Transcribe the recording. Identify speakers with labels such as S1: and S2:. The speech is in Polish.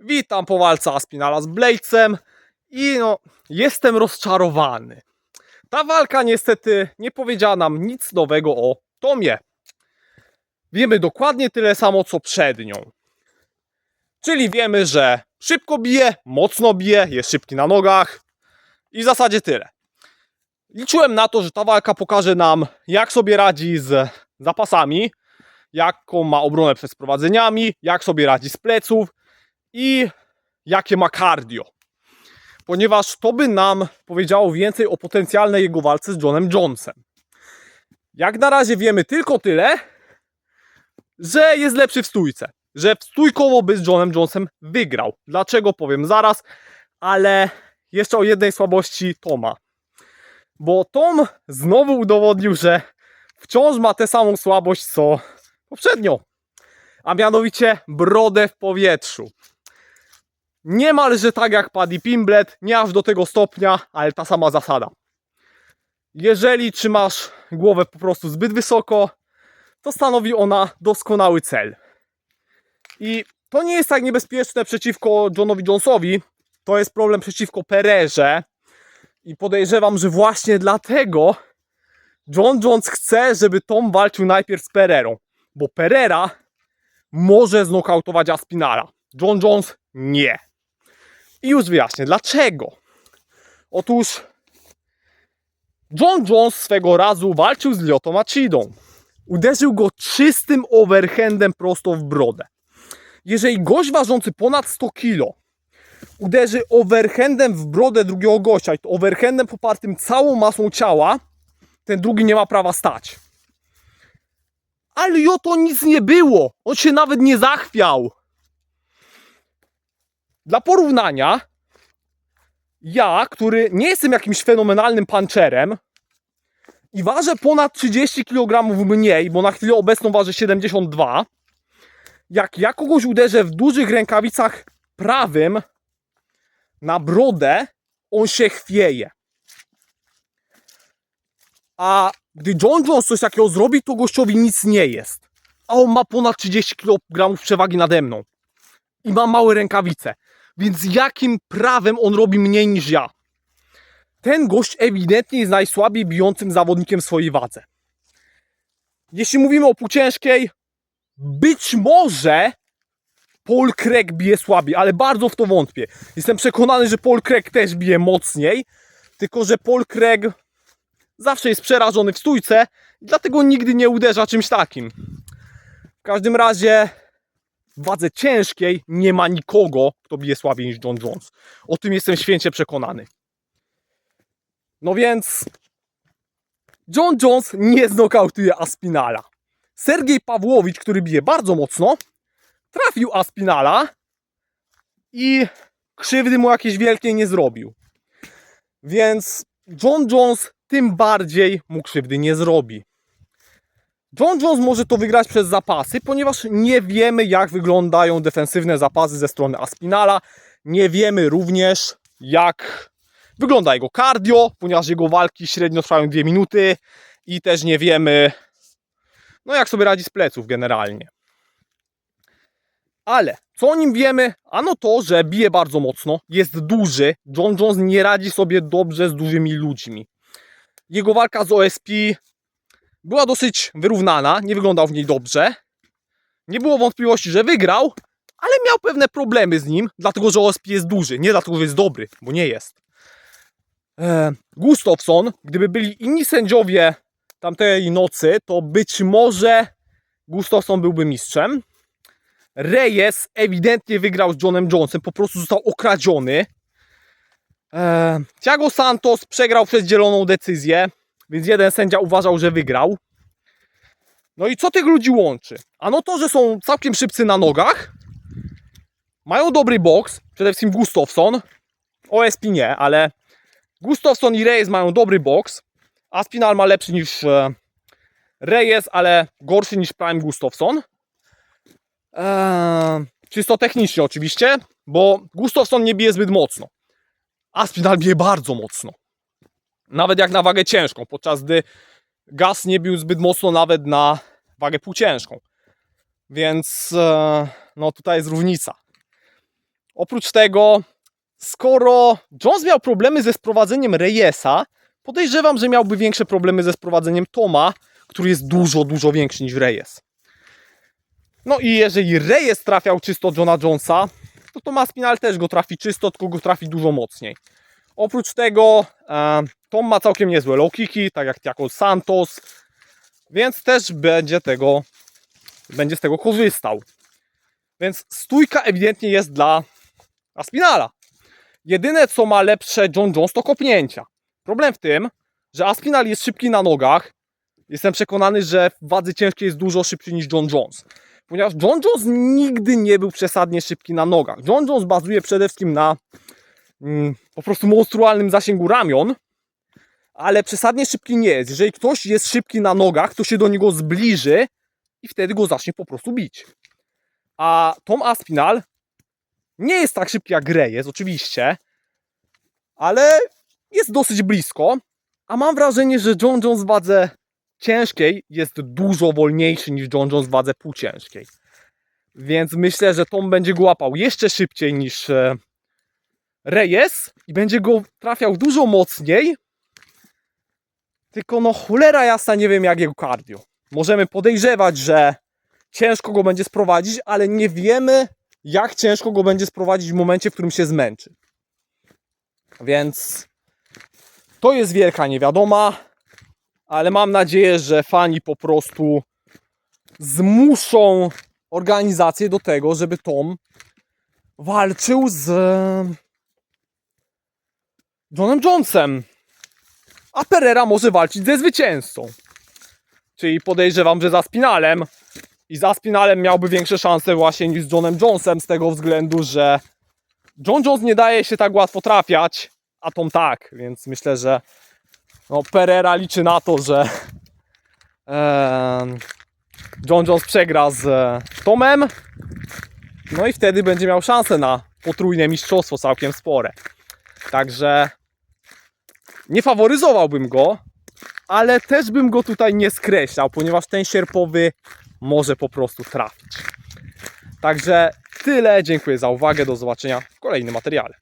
S1: Witam po walce Aspinala z Bladesem i no, jestem rozczarowany. Ta walka niestety nie powiedziała nam nic nowego o Tomie. Wiemy dokładnie tyle samo co przed nią. Czyli wiemy, że szybko bije, mocno bije, jest szybki na nogach i w zasadzie tyle. Liczyłem na to, że ta walka pokaże nam, jak sobie radzi z zapasami, jaką ma obronę przed sprowadzeniami, jak sobie radzi z pleców i jakie ma cardio. Ponieważ to by nam powiedziało więcej o potencjalnej jego walce z Johnem Jonesem. Jak na razie wiemy tylko tyle, że jest lepszy w stójce. Że stójkowo by z Johnem Jonesem wygrał. Dlaczego powiem zaraz, ale jeszcze o jednej słabości Toma. Bo Tom znowu udowodnił, że wciąż ma tę samą słabość co poprzednio. A mianowicie brodę w powietrzu. Niemalże tak jak Paddy Pimblet, nie aż do tego stopnia, ale ta sama zasada. Jeżeli trzymasz głowę po prostu zbyt wysoko, to stanowi ona doskonały cel. I to nie jest tak niebezpieczne przeciwko Johnowi Jonesowi, to jest problem przeciwko Pererze. I podejrzewam, że właśnie dlatego John Jones chce, żeby Tom walczył najpierw z Pererą. Bo Perera może znokautować Aspinala. John Jones nie. I już wyjaśnię dlaczego. Otóż John Jones swego razu walczył z Lyoto Machidą. Uderzył go czystym overhandem prosto w brodę. Jeżeli gość ważący ponad 100 kg uderzy overhandem w brodę drugiego gościa i to overhandem popartym całą masą ciała, ten drugi nie ma prawa stać. Ale Lyoto nic nie było. On się nawet nie zachwiał. Dla porównania, ja, który nie jestem jakimś fenomenalnym puncherem i ważę ponad 30 kg mniej, bo na chwilę obecną ważę 72, jak ja kogoś uderzę w dużych rękawicach prawym na brodę, on się chwieje. A gdy John Jones coś takiego zrobi, to gościowi nic nie jest. A on ma ponad 30 kg przewagi nade mną. I ma małe rękawice. Więc jakim prawem on robi mniej niż ja? Ten gość ewidentnie jest najsłabiej bijącym zawodnikiem w swojej wadze. Jeśli mówimy o półciężkiej, być może Paul Craig bije słabiej, ale bardzo w to wątpię. Jestem przekonany, że Paul Craig też bije mocniej, tylko że Paul Craig zawsze jest przerażony w stójce dlatego nigdy nie uderza czymś takim. W każdym razie w wadze ciężkiej nie ma nikogo, kto bije słabiej niż John Jones. O tym jestem święcie przekonany. No więc John Jones nie znokautuje Aspinala. Sergiej Pawłowicz, który bije bardzo mocno, trafił Aspinala i krzywdy mu jakieś wielkie nie zrobił. Więc John Jones tym bardziej mu krzywdy nie zrobi. John Jones może to wygrać przez zapasy, ponieważ nie wiemy, jak wyglądają defensywne zapasy ze strony Aspinala. Nie wiemy również, jak wygląda jego cardio, ponieważ jego walki średnio trwają 2 minuty i też nie wiemy, no jak sobie radzi z pleców generalnie. Ale co o nim wiemy? Ano to, że bije bardzo mocno, jest duży. John Jones nie radzi sobie dobrze z dużymi ludźmi. Jego walka z OSP była dosyć wyrównana, nie wyglądał w niej dobrze. Nie było wątpliwości, że wygrał, ale miał pewne problemy z nim, dlatego że OSP jest duży, nie dlatego, że jest dobry, bo nie jest. E, Gustafsson, gdyby byli inni sędziowie tamtej nocy, to być może Gustafsson byłby mistrzem. Reyes ewidentnie wygrał z Johnem Jonesem, po prostu został okradziony. E, Thiago Santos przegrał przez dzieloną decyzję, więc jeden sędzia uważał, że wygrał. No i co tych ludzi łączy? Ano to, że są całkiem szybcy na nogach, mają dobry boks, przede wszystkim Gustafsson, OSP nie, ale Gustafsson i Reyes mają dobry boks, Aspinal ma lepszy niż e, Reyes, ale gorszy niż Prime Gustafsson. Eee, czysto technicznie oczywiście, bo Gustafsson nie bije zbyt mocno. Aspinal bije bardzo mocno. Nawet jak na wagę ciężką, podczas gdy Gaz nie bił zbyt mocno nawet na wagę półciężką. Więc e, no tutaj jest różnica. Oprócz tego, skoro Jones miał problemy ze sprowadzeniem Reyesa, podejrzewam, że miałby większe problemy ze sprowadzeniem Toma, który jest dużo, dużo większy niż Reyes. No i jeżeli Reyes trafiał czysto Johna Jonesa, to Tom Aspinall też go trafi czysto, tylko go trafi dużo mocniej. Oprócz tego e, Tom ma całkiem niezłe low kicki, tak jak Tiago Santos, więc też będzie tego będzie z tego korzystał. Więc stójka ewidentnie jest dla Aspinala. Jedyne co ma lepsze John Jones to kopnięcia. Problem w tym, że Aspinal jest szybki na nogach. Jestem przekonany, że w wadze ciężkiej jest dużo szybszy niż John Jones. Ponieważ John Jones nigdy nie był przesadnie szybki na nogach. John Jones bazuje przede wszystkim na po prostu monstrualnym zasięgu ramion, ale przesadnie szybki nie jest. Jeżeli ktoś jest szybki na nogach, to się do niego zbliży i wtedy go zacznie po prostu bić. A Tom Aspinal nie jest tak szybki jak Reyes, oczywiście, ale jest dosyć blisko. A mam wrażenie, że John Jones w wadze ciężkiej jest dużo wolniejszy niż John Jones w wadze półciężkiej. Więc myślę, że Tom będzie go łapał jeszcze szybciej niż Reyes i będzie go trafiał dużo mocniej. Tylko no cholera jasna nie wiem jak jego cardio. Możemy podejrzewać, że ciężko go będzie sprowadzić, ale nie wiemy jak ciężko go będzie sprowadzić w momencie, w którym się zmęczy. Więc to jest wielka niewiadoma, ale mam nadzieję, że fani po prostu zmuszą organizację do tego, żeby Tom walczył z Johnem Jonesem. A Pereira może walczyć ze zwycięzcą. Czyli podejrzewam, że za Spinalem. I za Spinalem miałby większe szanse właśnie niż z Johnem Jonesem z tego względu, że John Jones nie daje się tak łatwo trafiać, a Tom tak, więc myślę, że no, Pereira liczy na to, że John Jones przegra z e, Tomem, no i wtedy będzie miał szansę na potrójne mistrzostwo całkiem spore. Także nie faworyzowałbym go, ale też bym go tutaj nie skreślał, ponieważ ten sierpowy może po prostu trafić. Także tyle, dziękuję za uwagę, do zobaczenia w kolejnym materiale.